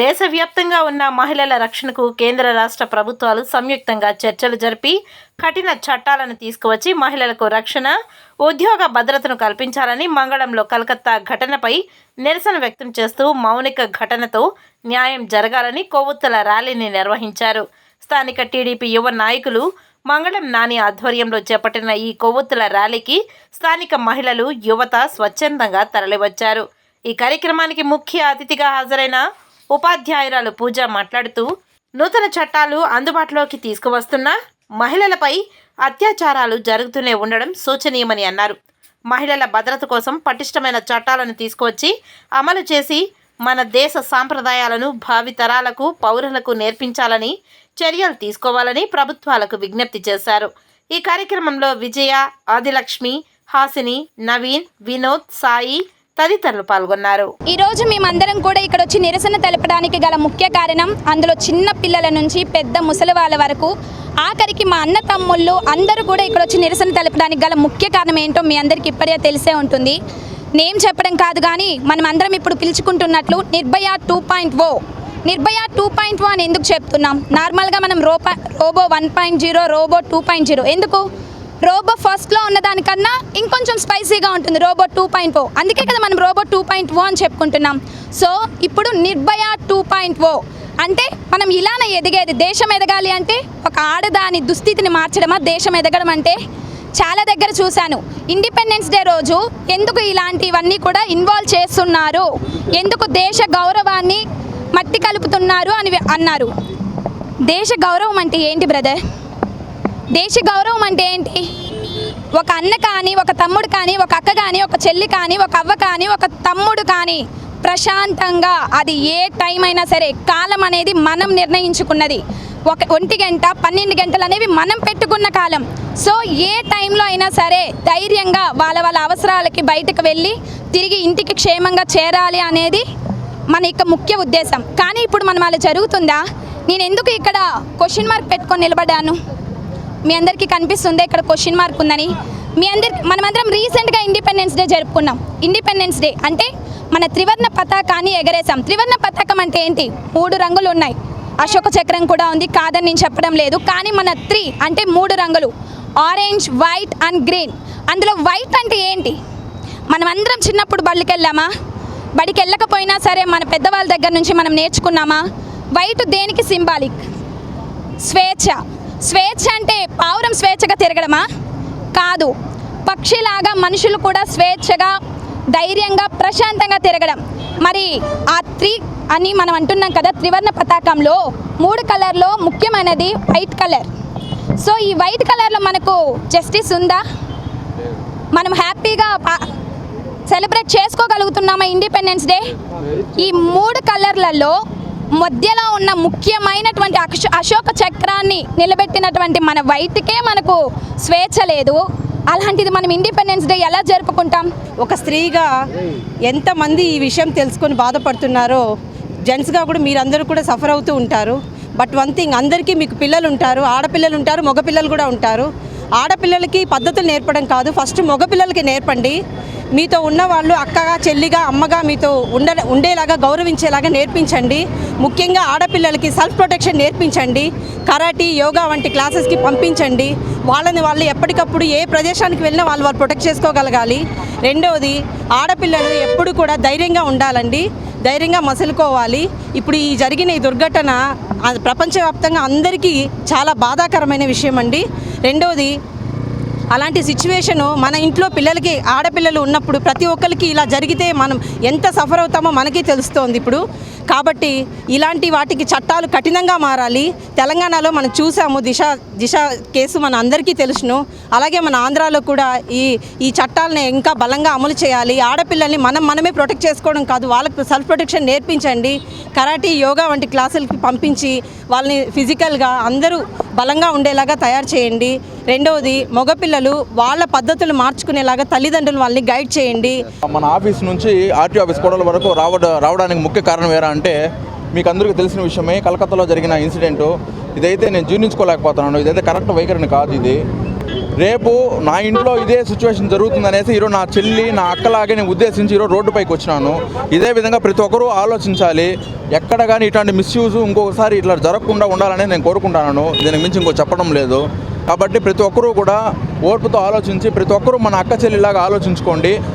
దేశవ్యాప్తంగా ఉన్న మహిళల రక్షణకు కేంద్ర రాష్ట్ర ప్రభుత్వాలు సంయుక్తంగా చర్చలు జరిపి కఠిన చట్టాలను తీసుకువచ్చి మహిళలకు రక్షణ ఉద్యోగ భద్రతను కల్పించాలని మంగళంలో కలకత్తా ఘటనపై నిరసన వ్యక్తం చేస్తూ మౌనిక ఘటనతో న్యాయం జరగాలని కొవ్వొత్తుల ర్యాలీని నిర్వహించారు. స్థానిక టీడీపీ యువ నాయకులు మంగళం నాని ఆధ్వర్యంలో చేపట్టిన ఈ కొవ్వొత్తుల ర్యాలీకి స్థానిక మహిళలు యువత స్వచ్ఛందంగా తరలివచ్చారు. ఈ కార్యక్రమానికి ముఖ్య అతిథిగా హాజరైన ఉపాధ్యాయురాలు పూజ మాట్లాడుతూ నూతన చట్టాలు అందుబాటులోకి తీసుకువస్తున్న మహిళలపై అత్యాచారాలు జరుగుతూనే ఉండడం శోచనీయమని అన్నారు. మహిళల భద్రత కోసం పటిష్టమైన చట్టాలను తీసుకువచ్చి అమలు చేసి మన దేశ సాంప్రదాయాలను భావితరాలకు పౌరులకు నేర్పించాలని చర్యలు తీసుకోవాలని ప్రభుత్వాలకు విజ్ఞప్తి చేశారు. ఈ కార్యక్రమంలో విజయ ఆదిలక్ష్మి హాసిని నవీన్ వినోద్ సాయి తదితరులు పాల్గొన్నారు. ఈ రోజు మేమందరం కూడా ఇక్కడ వచ్చి నిరసన తెలపడానికి గల ముఖ్య కారణం అందులో చిన్న పిల్లల నుంచి పెద్ద ముసలి వాళ్ళ వరకు ఆఖరికి మా అన్న తమ్ముళ్ళు అందరూ కూడా ఇక్కడ వచ్చి నిరసన తెలపడానికి గల ముఖ్య కారణం ఏంటో మీ అందరికి ఇప్పటికే తెలిసే ఉంటుంది. నేమ్ చెప్పడం కాదు కానీ మనం అందరం ఇప్పుడు పిలుచుకుంటున్నట్లు Nirbhaya two point O. Nirbhaya two point O అని ఎందుకు చెప్తున్నాం? నార్మల్గా మనం Rupa robo one point zero robo two point zero. ఎందుకు? రోబో ఫస్ట్లో ఉన్న దానికన్నా ఇంకొంచెం స్పైసీగా ఉంటుంది రోబో టూ పాయింట్ ఓ. అందుకే కదా మనం రోబో టూ పాయింట్ ఓ అని చెప్పుకుంటున్నాం. సో ఇప్పుడు నిర్భయ టూ పాయింట్ ఓ. అంటే మనం ఇలానే ఎదిగేది దేశం ఎదగాలి అంటే ఒక ఆడదాని దుస్థితిని మార్చడమా దేశం ఎదగడం అంటే? చాలా దగ్గర చూశాను. ఇండిపెండెన్స్ డే రోజు ఎందుకు ఇలాంటివన్నీ కూడా ఇన్వాల్వ్ చేస్తున్నారు? ఎందుకు దేశ గౌరవాన్ని మట్టి కలుపుతున్నారు అని అన్నారు. దేశ గౌరవం అంటే ఏంటి బ్రదర్? దేశ గౌరవం అంటే ఏంటి? ఒక అన్న కానీ ఒక తమ్ముడు కానీ ఒక అక్క కానీ ఒక చెల్లి కానీ ఒక అవ్వ కానీ ఒక తమ్ముడు కానీ ప్రశాంతంగా అది ఏ టైం అయినా సరే కాలం అనేది మనం నిర్ణయించుకున్నది. ఒక ఒంటి గంట పన్నెండు గంటలు అనేవి మనం పెట్టుకున్న కాలం. సో ఏ టైంలో అయినా సరే ధైర్యంగా వాళ్ళ వాళ్ళ అవసరాలకి బయటకు వెళ్ళి తిరిగి ఇంటికి క్షేమంగా చేరాలి అనేది మన యొక్క ముఖ్య ఉద్దేశం. కానీ ఇప్పుడు మనం అలా జరుగుతుందా? నేను ఎందుకు ఇక్కడ క్వశ్చన్ మార్క్ పెట్టుకొని నిలబడ్డాను? మీ అందరికీ కనిపిస్తుంది ఇక్కడ క్వశ్చన్ మార్క్ ఉందని. మీ అందరి మనమందరం రీసెంట్గా ఇండిపెండెన్స్ డే జరుపుకున్నాం. ఇండిపెండెన్స్ డే అంటే మన త్రివర్ణ పతాకాన్ని ఎగరేసాం త్రివర్ణ పతాకం అంటే ఏంటి? మూడు రంగులు ఉన్నాయి. అశోక చక్రం కూడా ఉంది కాదని నేను చెప్పడం లేదు. కానీ మన త్రీ అంటే మూడు రంగులు. ఆరెంజ్ వైట్ అండ్ గ్రీన్ అందులో వైట్ అంటే ఏంటి? మనం అందరం చిన్నప్పుడు బడికి వెళ్ళామా బడికి వెళ్ళకపోయినా సరే మన పెద్దవాళ్ళ దగ్గర నుంచి మనం నేర్చుకున్నామా? వైట్ దేనికి సింబాలిక్? స్వేచ్ఛ. స్వేచ్ఛ అంటే పావురం స్వేచ్ఛగా తిరగడమా? కాదు. పక్షిలాగా మనుషులు కూడా స్వేచ్ఛగా ధైర్యంగా ప్రశాంతంగా తిరగడం. మరి ఆ త్రీ అని మనం అంటున్నాం కదా త్రివర్ణ పతాకంలో మూడు కలర్లో ముఖ్యమైనది వైట్ కలర్. సో ఈ వైట్ కలర్లో మనకు జస్టిస్ ఉందా? మనం హ్యాపీగా పా- సెలబ్రేట్ చేసుకోగలుగుతున్నామా ఇండిపెండెన్స్ డే? ఈ మూడు కలర్లలో మధ్యలో ఉన్న ముఖ్యమైనటువంటి అశోక చక్రాన్ని నిలబెట్టినటువంటి మన వైట్కే మనకు స్వేచ్ఛ లేదు. అలాంటిది మనం ఇండిపెండెన్స్ డే ఎలా జరుపుకుంటాం? ఒక స్త్రీగా ఎంతమంది ఈ విషయం తెలుసుకొని బాధపడుతున్నారో జెంట్స్గా కూడా మీరందరూ కూడా సఫర్ అవుతూ ఉంటారు. బట్ వన్ థింగ్ అందరికీ మీకు పిల్లలు ఉంటారు ఆడపిల్లలు ఉంటారు మగపిల్లలు కూడా ఉంటారు. ఆడపిల్లలకి పద్ధతులు నేర్పడం కాదు. ఫస్ట్ మగపిల్లలకి నేర్పండి. మీతో ఉన్న వాళ్ళు అక్కగా చెల్లిగా అమ్మగా మీతో ఉండ ఉండేలాగా గౌరవించేలాగా నేర్పించండి. ముఖ్యంగా ఆడపిల్లలకి సెల్ఫ్ ప్రొటెక్షన్ నేర్పించండి. కరాటీ యోగా వంటి క్లాసెస్కి పంపించండి. వాళ్ళని వాళ్ళు ఎప్పటికప్పుడు ఏ ప్రదేశానికి వెళ్ళినా వాళ్ళు వాళ్ళు ప్రొటెక్ట్ చేసుకోగలగాలి. రెండవది ఆడపిల్లలు ఎప్పుడు కూడా ధైర్యంగా ఉండాలండి. ధైర్యంగా మసులుకోవాలి. ఇప్పుడు ఈ జరిగిన ఈ దుర్ఘటన ప్రపంచవ్యాప్తంగా అందరికీ చాలా బాధాకరమైన విషయం అండి రెండవది అలాంటి సిచ్యువేషను మన ఇంట్లో పిల్లలకి ఆడపిల్లలు ఉన్నప్పుడు ప్రతి ఒక్కరికి ఇలా జరిగితే మనం ఎంత సఫర్ అవుతామో మనకి తెలుస్తోంది ఇప్పుడు. కాబట్టి ఇలాంటి వాటికి చట్టాలు కఠినంగా మారాలి. తెలంగాణలో మనం చూసాము దిశ దిశ కేసు మన అందరికీ తెలుసును. అలాగే మన ఆంధ్రాలో కూడా ఈ ఈ చట్టాలను ఇంకా బలంగా అమలు చేయాలి. ఆడపిల్లల్ని మనం మనమే ప్రొటెక్ట్ చేసుకోవడం కాదు వాళ్ళకు సెల్ఫ్ ప్రొటెక్షన్ నేర్పించండి. కరాటీ యోగా వంటి క్లాసులకి పంపించి వాళ్ళని ఫిజికల్గా అందరూ బలంగా ఉండేలాగా తయారు చేయండి. రెండవది మగపిల్లలు వాళ్ళ పద్ధతులు మార్చుకునేలాగా తల్లిదండ్రులు వాళ్ళని గైడ్ చేయండి. మన ఆఫీస్ నుంచి ఆర్టీ ఆఫీస్ కోడల వరకు రావడం రావడానికి ముఖ్య కారణం ఏరా అంటే మీకు అందరికీ తెలిసిన విషయమే కలకత్తాలో జరిగిన ఇన్సిడెంట్. ఇదైతే నేను జీర్ణించుకోలేకపోతున్నాను. ఇదైతే కరెక్ట్ వైఖరిని కాదు ఇది. రేపు నా ఇంట్లో ఇదే సిచ్యువేషన్ జరుగుతుంది అనేసి ఈరోజు నా చెల్లి నా అక్కలాగే నేను ఉద్దేశించి ఈరోజు రోడ్డుపైకి వచ్చినాను. ఇదే విధంగా ప్రతి ఒక్కరూ ఆలోచించాలి. ఎక్కడ కానీ ఇట్లాంటి మిస్యూజ్ ఇంకొకసారి ఇట్లా జరగకుండా ఉండాలని నేను కోరుకుంటున్నాను. దీనికి మించి ఇంకో చెప్పడం లేదు. కాబట్టి ప్రతి ఒక్కరూ కూడా ఓర్పుతో ఆలోచించి ప్రతి ఒక్కరూ మన అక్క చెల్లిలాగా ఆలోచించుకోండి.